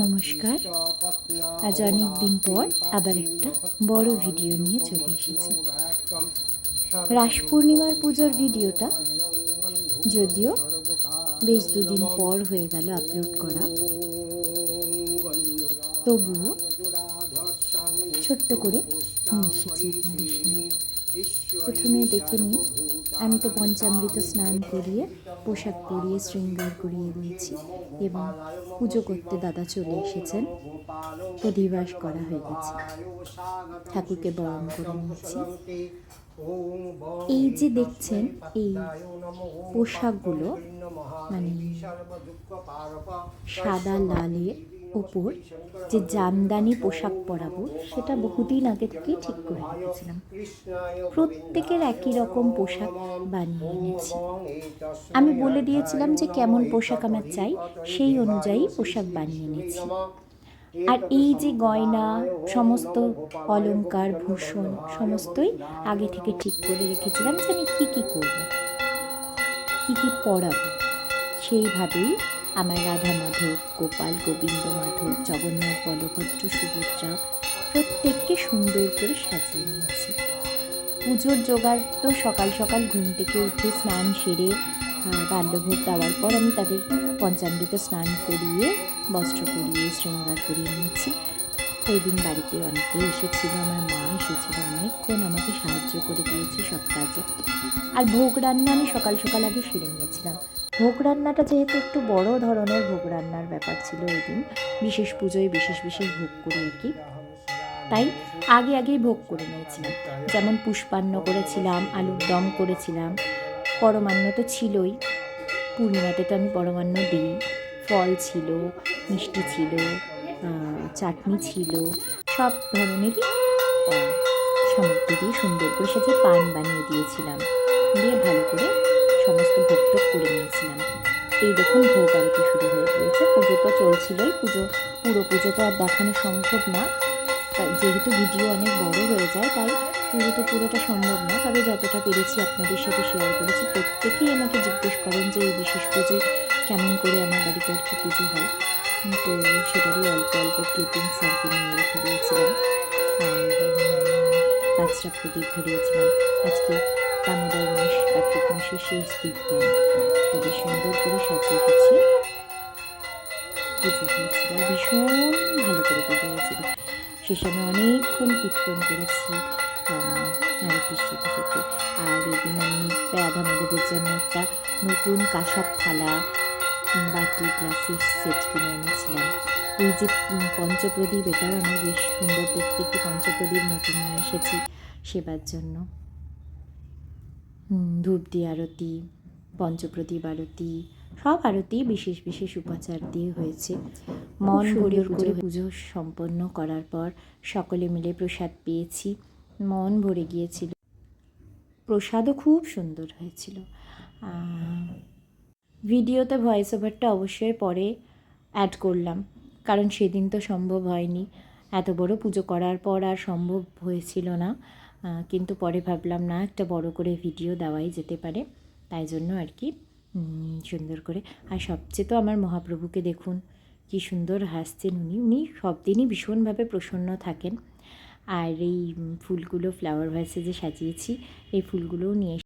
নমস্কার। আজ অনেক দিন পর আবার একটা বড় ভিডিও নিয়ে চলে এসেছি। রাস পূর্ণিমার পুজোর ভিডিওটা যদিও বেশ দুদিন পর হয়ে গেল আপলোড করা। তবুও ছোট্ট করে এসেছি প্রথমে দেখে নিই, আমি তো পঞ্চামৃত স্নান করিয়ে পোশাক পরিয়ে শৃঙ্গার করিয়ে দিয়েছি। এবং পুজো করতে দাদা চলে এসেছেন। অধিবাস করা হয়ে গেছে। ঠাকুরকে বরণ করে নিয়েছি। এই যে দেখছেন, এই পোশাকগুলো মানে সাদা লালের ওপর যে জামদানি পোশাক পরাবো, সেটা বহুদিন আগে থেকেই ঠিক করে রেখেছিলাম। প্রত্যেকের একই রকম পোশাক বানিয়ে এনেছি। আমি বলে দিয়েছিলাম যে কেমন পোশাক আমার চাই, সেই অনুযায়ী পোশাক বানিয়ে এনেছি। আর এই যে গয়না, সমস্ত অলংকার, ভূষণ, সমস্তই আগে থেকে ঠিক করে রেখেছিলাম যে আমি কী কী করব, কী কী পরাবো, সেইভাবেই আমার রাধা মাধব, গোপাল গোবিন্দ মাধব, জগন্নাথ বলভদ্র সুভদ্রা প্রত্যেককে সুন্দর করে সাজিয়ে নিয়েছি। পুজোর জোগাড় তো সকাল সকাল ঘুম থেকে উঠে স্নান সেরে বাল্যভোগ দেওয়ার পর আমি তাদের পঞ্চামৃত স্নান করিয়ে, বস্ত্র পরিয়ে, শৃঙ্গার করিয়ে নিয়েছি। ওই দিন বাড়িতে অনেকে এসেছিল, আমার মা এসেছিল অনেকক্ষণ, আমাকে সাহায্য করে দিয়েছে সব কাজে। আর ভোগ রান্না আমি সকাল সকাল আগে সেরে নিয়েছিলাম। ভোগ রান্নাটা যেহেতু একটু বড় ধরনের ভোগ রান্নার ব্যাপার ছিল ওই দিন, বিশেষ পুজোয় বিশেষ বিশেষ ভোগ করে আর কি। তাই আগে আগেই ভোগ করে নিয়েছিলাম যেমন পুষ্পান্ন করেছিলাম, আলুর দম করেছিলাম, পরমান্ন তো ছিলই। পূর্ণিমাতে তো আমি পরমান্ন দিই। ফল ছিল, মিষ্টি ছিল চাটনি ছিল, সব ধরনেরই সামগ্রী দিয়ে সুন্দর করে সাজিয়ে পান বানিয়ে দিয়েছিলাম। দিয়ে ভালো করে সমস্ত ভোগ টোগ করে নিয়েছিলাম। এই দেখুন ভোগ আরতি শুরু হয়ে গিয়েছে। পুজো তো চলছিলই, পুজো, পুরো পুজো তো আর দেখানো সম্ভব না। যেহেতু ভিডিও অনেক বড় হয়ে যায়, তাই পুজো তো পুরোটা সম্ভব না। তবে যতটা পেরেছি আপনাদের সাথে শেয়ার করেছি, প্রত্যেকেই আমাকে জিজ্ঞেস করেন যে এই বিশেষ পুজোয় কেমন করে আমার বাড়িতে আর কি পুজো হয়। তো সেটারই অল্প অল্প ক্লিপিংস আর কি নিয়ে রেখে দিয়েছিলাম। পাঁচটা প্রদীপ ধরিয়েছিলাম। আজকে দামোদর মাস কার্তিক মাসের শেষ দীপদান খুবই সুন্দর করে সাজিয়ে গেছি পুজো হয়েছিল ভীষণ ভালো করে পুজো হয়েছিল শেষে আমি অনেকক্ষণ কীর্তন করেছি আরতির সাথে সাথে আর এদিন আমি রাধা মাধবের জন্য একটা নতুন কাঁসার থালা বাটি গ্লাসের সেট কিনে এনেছিলাম। এই যে পঞ্চপ্রদীপ, এটাও আমার বেশ সুন্দর দেখতে একটি পঞ্চপ্রদীপ নতুন নিয়ে এসেছি সেবার জন্য। ধূপ দিয়ে আরতি পঞ্চপ্রদীপ আরতি সব আরতি বিশেষ বিশেষ উপাচার দিয়ে হয়েছে। মন ভরে করে পুজো সম্পন্ন করার পর সকলে মিলে প্রসাদ পেয়েছি। মন ভরে গিয়েছিল। প্রসাদও খুব সুন্দর হয়েছিল। ভিডিওতে ভয়েস ওভারটা অবশ্যই পরে অ্যাড করলাম। কারণ সেদিন তো সম্ভব হয়নি। এত বড় পুজো করার পর আর সম্ভব হয়েছিল না। কিন্তু পরে ভাবলাম, না, একটা বড় করে ভিডিও দেওয়াই যেতে পারে। তাই জন্য আর কি সুন্দর করে। আর সবচেয়ে তো আমার মহাপ্রভুকে দেখুন, কি সুন্দর হাসছেন উনি। উনি সব দিনই ভীষণভাবে প্রসন্ন থাকেন। আর এই ফুলগুলো ফ্লাওয়ার ভাসে যে সাজিয়েছি, এই ফুলগুলোও নিয়ে